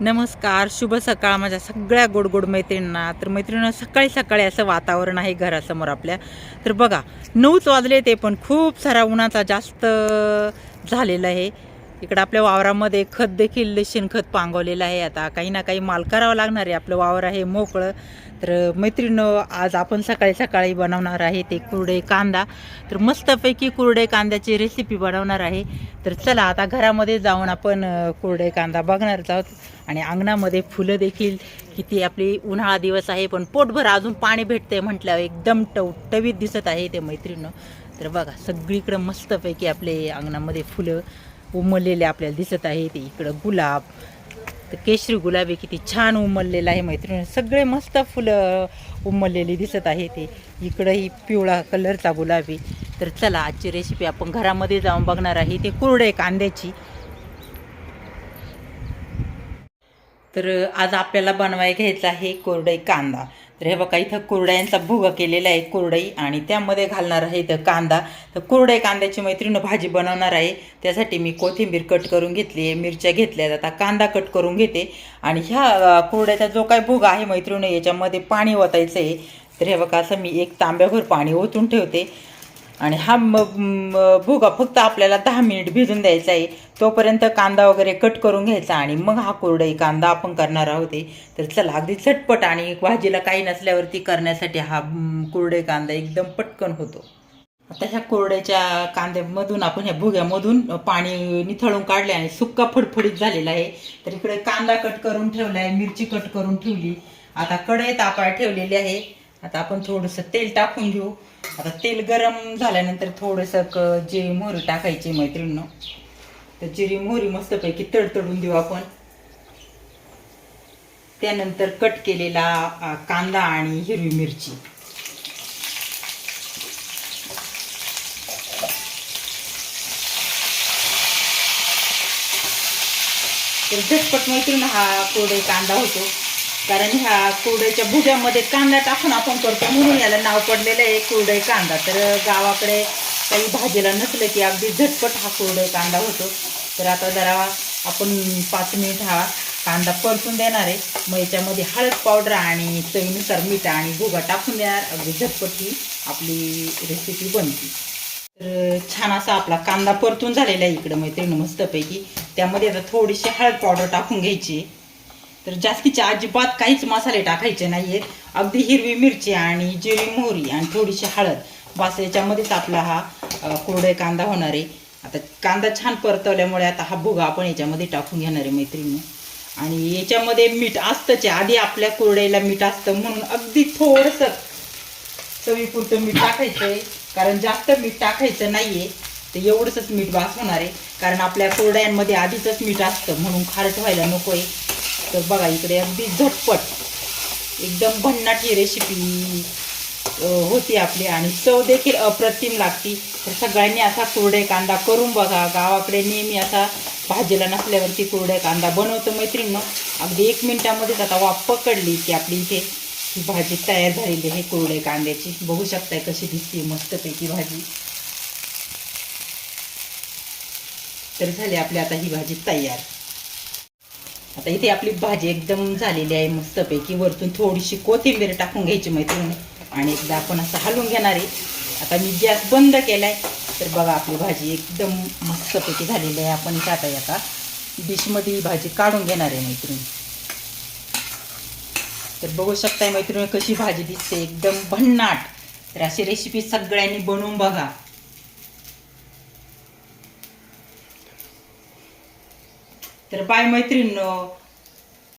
नमस्कार शुभ सकाळ माझ्या सगळ्या गोड गोड मैत्रिणींना. तर मैत्रिणींना सकाळी सकाळी असं वातावरण आहे घरासमोर आपल्या. तर बघा नऊच वाजले ते पण खूप सारा उन्हाचा जास्त झालेला आहे. इकडं आपल्या वावरामध्ये खत देखील शेणखत पांगवलेलं आहे. आता काही ना काही माल करावं लागणार आहे. आपलं वावर आहे मोकळं. तर मैत्रिणं आज आपण सकाळी सकाळी बनवणार आहे ते कुरडे कांदा. तर मस्तपैकी कुरडे कांद्याची रेसिपी बनवणार आहे. तर चला आता घरामध्ये जाऊन आपण कुरडे कांदा बघणार आहोत. आणि अंगणामध्ये फुलं देखील. किती आपली उन्हाळा दिवस आहे पण पोटभर अजून पाणी भेटते म्हटल्यावर एकदम टवटवीत दिसत आहे ते मैत्रिणं तर बघा सगळीकडं मस्तपैकी आपले अंगणामध्ये फुलं. उमललेले आपल्याला दिसत आहे. ते इकडं गुलाब तर केशरी गुलाबी किती छान उमललेलं आहे मैत्रिणी. सगळे मस्त फुलं उमललेली दिसत आहे ते. इकडंही पिवळा कलरचा गुलाबी. तर चला आजची रेसिपी आपण घरामध्ये जाऊन बघणार आहे. ते कुरडे कांद्याची. तर आज आपल्याला बनवाय घ्यायचा आहे कोरडे कांदा. तर हे बघा इथं कुरड्यांचा भुगा केलेला आहे कुरडई. आणि त्यामध्ये घालणार आहे इथं कांदा. तर कुरडई कांद्याची मैत्रीण भाजी बनवणार आहे. त्यासाठी मी कोथिंबीर कट करून घेतली आहे मिरच्या घेतल्या आता कांदा कट करून घेते. आणि ह्या कुरड्याचा जो काय भुगा आहे मैत्रिणी याच्यामध्ये पाणी ओतायचं आहे. तर हे बघा असं मी एक तांब्याभर पाणी ओतून ठेवते. आणि हा भुगा फक्त आपल्याला दहा मिनिट भिजून द्यायचा आहे. तोपर्यंत कांदा वगैरे कट करून घ्यायचा आणि मग हा कुरडई कांदा आपण करणार आहोत तर चला अगदी झटपट आणि भाजीला काही नसल्यावरती करण्यासाठी हा कोरडे कांदा एकदम पटकन होतो. आता ह्या कोरड्याच्या कांद्यामधून आपण ह्या भुग्यामधून पाणी निथळून काढले आणि सुक्का फडफडीत झालेला आहे. तर इकडे कांदा कट करून ठेवला आहे मिरची कट करून ठेवली. आता कढई तापाय ठेवलेली आहे. आता आपण थोडंसं तेल टाकून घेऊ. आता तेल गरम झाल्यानंतर थोडंसं क जिरी मोहरी टाकायची मैत्रिणीनं तर जिरी मोहरी मस्तपैकी तडतडून देऊ आपण. त्यानंतर कट केलेला कांदा आणि हिरवी मिरची. तर झटपट मैत्रीण हा कोरडे कांदा होतो. कारण ह्या कुरड्याच्या भुग्यामध्ये कांदा टाकून आपण करतो म्हणून याला नाव पडलेलं आहे कोरडे कांदा. तर गावाकडे काही भाजीला नसलं की अगदी झटपट हा कोरडे कांदा होतो. तर आता जरा आपण पाच मिनिट हा कांदा परतून देणार आहे. मग याच्यामध्ये हळद पावडर आणि चवीनुसार मीठ आणि भुगा टाकून देणार. अगदी झटपट ही आपली रेसिपी बनते. तर छान असा आपला कांदा परतून झालेला आहे इकडं मैत्रिणी मस्तपैकी. त्यामध्ये आता थोडीशी हळद पावडर टाकून घ्यायची तर जास्तीच्या अजिबात काहीच मसाले टाकायचे नाहीयेत अगदी हिरवी मिरची आणि जिरी मोहरी आणि थोडीशी हळद. बस याच्यामध्येच आपला हा कोरडे कांदा होणार आहे. आता कांदा छान परतवल्यामुळे आता हा भुगा आपण याच्यामध्ये टाकून घेणार आहे मैत्रिणी. आणि याच्यामध्ये मीठ असतंच. आधी आपल्या कोरड्याला मीठ असतं म्हणून अगदी थोडंसं चवीपुरतं मीठ टाकायचं आहे कारण जास्त मीठ टाकायचं नाहीये तर एवढंच मीठ बास होणार आहे. कारण आपल्या कोरड्यांमध्ये आधीच मीठ असतं म्हणून खारट व्हायला नको आहे तर बघा इकडे अगदी झटपट एकदम भन्नाटी रेसिपी होती आपली आणि चव देखील अप्रतिम लागती. तर सगळ्यांनी असा कुरडे कांदा करून बघा. गावाकडे नेहमी असा भाजीला नसल्यावरती कुरडे कांदा बनवतो मैत्रिणीनं. अगदी एक मिनटामध्येच आता वाफ पकडली की आपली इथे ही भाजी तयार झालेली आहे कुरडे कांद्याची. बघू शकताय कशी दिसते मस्तपैकी भाजी. तर झाली आपली आता ही भाजी तयार. आता इथे आपली भाजी एकदम झालेली आहे मस्तपैकी वरतून थोडीशी कोथिंबीर टाकून घ्यायची मैत्रिणी. आणि एकदा आपण असं हलवून घेणार आहे. आता मी गॅस बंद केलाय. तर बघा आपली भाजी एकदम मस्तपैकी झालेली आहे. आपण इथे आता एका डिशमध्ये ही भाजी काढून घेणार आहे मैत्रिणी. तर बघू शकताय मैत्रिणी कशी भाजी दिसते. एकदम भन्नाट. तर अशी रेसिपी सगळ्यांनी बनवून बघा. तर बाय मैत्रीण